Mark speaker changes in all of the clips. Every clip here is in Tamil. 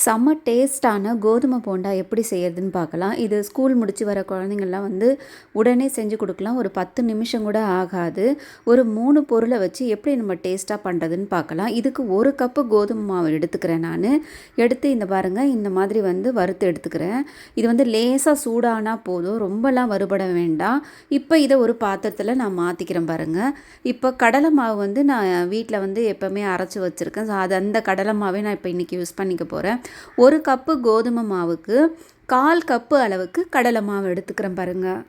Speaker 1: செம்ம டேஸ்ட்டான கோதுமை போண்டா எப்படி செய்யறதுன்னு பார்க்கலாம். இது ஸ்கூல் முடிச்சு வர குழந்தைங்கள்லாம் வந்து உடனே செஞ்சு கொடுக்கலாம். ஒரு பத்து நிமிஷம் கூட ஆகாது. ஒரு மூணு பொருளை வச்சு எப்படி நம்ம டேஸ்ட்டாக பண்ணுறதுன்னு பார்க்கலாம். இதுக்கு ஒரு கப்பு கோதுமை மாவு எடுத்துக்கிறேன் நான். எடுத்து இந்த பாருங்கள் இந்த மாதிரி வந்து வறுத்து எடுத்துக்கிறேன். இது வந்து லேசாக சூடானா போதும். ரொம்பலாம் வறுபட வேண்டாம். இப்போ இதை ஒரு பாத்திரத்தில் நான் மாற்றிக்கிறேன் பாருங்கள் இப்போ கடலை மாவு வந்து நான் வீட்டில் வந்து எப்போவுமே அரைச்சி வச்சுருக்கேன். அது அந்த கடலை மாவே நான் இப்போ இன்றைக்கி யூஸ் பண்ணிக்க போகிறேன் ஒரு கப்பு கோதுமை மாவுக்கு கால் கப்பு அளவுக்கு கடலை மாவு எடுத்துக்கிறேன் பாருங்கள்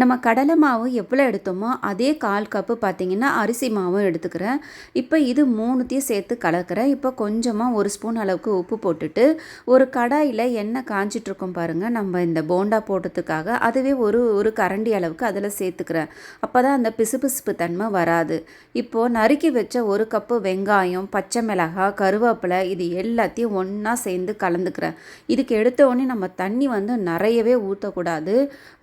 Speaker 1: நம்ம கடலை மாவு எவ்வளோ எடுத்தோமோ அதே கால் கப்பு பார்த்திங்கன்னா அரிசி மாவும் எடுத்துக்கிறேன். இப்போ இது மூணுத்தையும் சேர்த்து கலக்கிறேன். இப்போ கொஞ்சமாக ஒரு ஸ்பூன் அளவுக்கு உப்பு போட்டுட்டு ஒரு கடாயில் எண்ணெய் காஞ்சிட்ருக்கோம் பாருங்கள் நம்ம இந்த போண்டா போட்டதுக்காக அதுவே ஒரு ஒரு கரண்டி அளவுக்கு அதில் சேர்த்துக்கிறேன். அப்போ தான் அந்த பிசுபிசுப்பு தன்மை வராது. இப்போது நறுக்கி வச்ச ஒரு கப்பு வெங்காயம் பச்சை மிளகாய் கருவேப்பிலை இது எல்லாத்தையும் ஒன்றா சேர்ந்து கலந்துக்கிறேன். இதுக்கு எடுத்த நம்ம தண்ணி வந்து நிறையவே ஊற்றக்கூடாது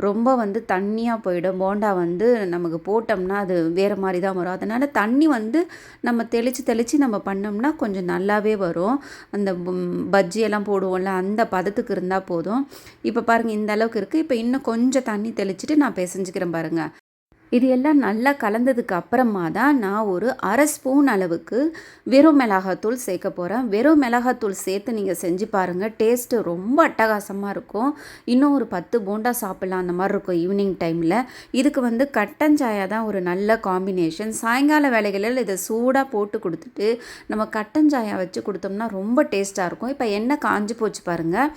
Speaker 1: ரொம்ப வந்து தண்ணி தண்ணியாக போயிடும். போண்டா வந்து நமக்கு போட்டோம்னா அது வேறு மாதிரி தான் வரும். அதனால் தண்ணி வந்து நம்ம தெளித்து தெளித்து நம்ம பண்ணோம்னா கொஞ்சம் நல்லாவே வரும். அந்த பஜ்ஜியெல்லாம் போடுவோம்ல அந்த பதத்துக்கு இருந்தால் போதும். இப்போ பாருங்கள் இந்த அளவுக்கு இருக்குது இப்போ இன்னும் கொஞ்சம் தண்ணி தெளிச்சுட்டு நான் பிசைஞ்சிக்கிறேன் பாருங்கள் இது எல்லாம் நல்லா கலந்ததுக்கு அப்புறமா தான் நான் ஒரு அரை ஸ்பூன் அளவுக்கு வெறும் மிளகாத்தூள் சேர்க்க போகிறேன் வெறும் மிளகாத்தூள் சேர்த்து நீங்கள் செஞ்சு பாருங்கள் டேஸ்ட்டு ரொம்ப அட்டகாசமாக இருக்கும். இன்னும் ஒரு பத்து போண்டா சாப்பிட்லாம் அந்த மாதிரி இருக்கும் ஈவினிங் டைமில். இதுக்கு வந்து கட்டஞ்சாயா தான் ஒரு நல்ல காம்பினேஷன். சாயங்கால வேலைகளில் இதை சூடாக போட்டு கொடுத்துட்டு நம்ம கட்டஞ்சாயா வச்சு கொடுத்தோம்னா ரொம்ப டேஸ்ட்டாக இருக்கும். இப்போ எண்ணெய் காஞ்சி போச்சு பாருங்கள்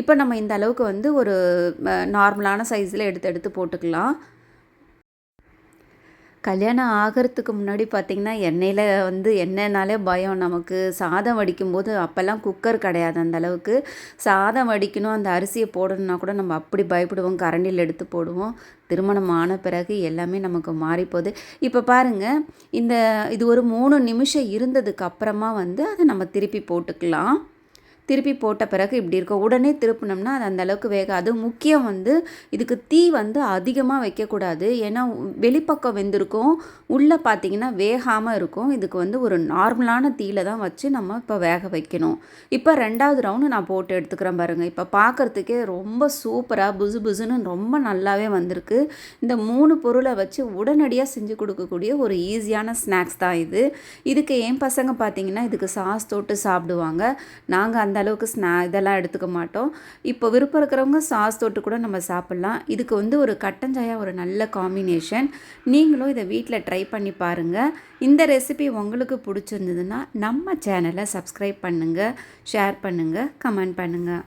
Speaker 1: இப்போ நம்ம இந்த அளவுக்கு வந்து ஒரு நார்மலான சைஸில் எடுத்து எடுத்து போட்டுக்கலாம். கல்யாணம் ஆகிறதுக்கு முன்னாடி பார்த்திங்கன்னா எண்ணெயில் வந்து எண்ணெய்னாலே பயம். நமக்கு சாதம் வடிக்கும்போது அப்போல்லாம் குக்கர் கிடையாது அந்த அளவுக்கு. சாதம் வடிக்கணும் அந்த அரிசியை போடணுன்னா கூட நம்ம அப்படி பயப்படுவோம். கரண்டியில் எடுத்து போடுவோம். திருமணம் ஆன பிறகு எல்லாமே நமக்கு மாறிப்போகுது. இப்போ பாருங்கள் இந்த இது ஒரு மூணு நிமிஷம் இருந்ததுக்கு அப்புறமா வந்து அதை நம்ம திருப்பி போட்டுக்கலாம். திருப்பி போட்ட பிறகு இப்படி இருக்கும் உடனே திருப்பினோம்னா அது அந்த அளவுக்கு வேகாது. முக்கியம் வந்து இதுக்கு தீ வந்து அதிகமாக வைக்கக்கூடாது. ஏன்னா வெளிப்பக்கம் வெந்திருக்கும். உள்ளே பார்த்தீங்கன்னா வேகாமல் இருக்கும். இதுக்கு வந்து ஒரு நார்மலான தீயில் தான் வச்சு நம்ம இப்போ வேக வைக்கணும். இப்போ ரெண்டாவது ரவுண்டு நான் போட்டு எடுத்துக்கிறேன் பாருங்கள் இப்போ பார்க்குறதுக்கே ரொம்ப சூப்பராக புசு புசுன்னு ரொம்ப நல்லாவே வந்திருக்கு. இந்த மூணு பொருளை வச்சு உடனடியாக செஞ்சு கொடுக்கக்கூடிய ஒரு ஈஸியான ஸ்நாக்ஸ் தான் இது. இதுக்கு என் பசங்க பார்த்திங்கன்னா இதுக்கு சாஸ் தொட்டு சாப்பிடுவாங்க. நாங்கள் அந்த அந்த அளவுக்கு ஸ்நா இதெல்லாம் எடுத்துக்க மாட்டோம். இப்போ விருப்பம் இருக்கிறவங்க சாஸ் தொட்டு கூட நம்ம சாப்பிட்லாம். இதுக்கு வந்து ஒரு கட்டஞ்சாயா ஒரு நல்ல காம்பினேஷன் நீங்களும் இதை வீட்டில் ட்ரை பண்ணி பாருங்கள் இந்த ரெசிபி உங்களுக்கு பிடிச்சிருந்ததுன்னா நம்ம சேனலை சப்ஸ்கிரைப் பண்ணுங்கள் ஷேர் பண்ணுங்கள் கமெண்ட் பண்ணுங்கள்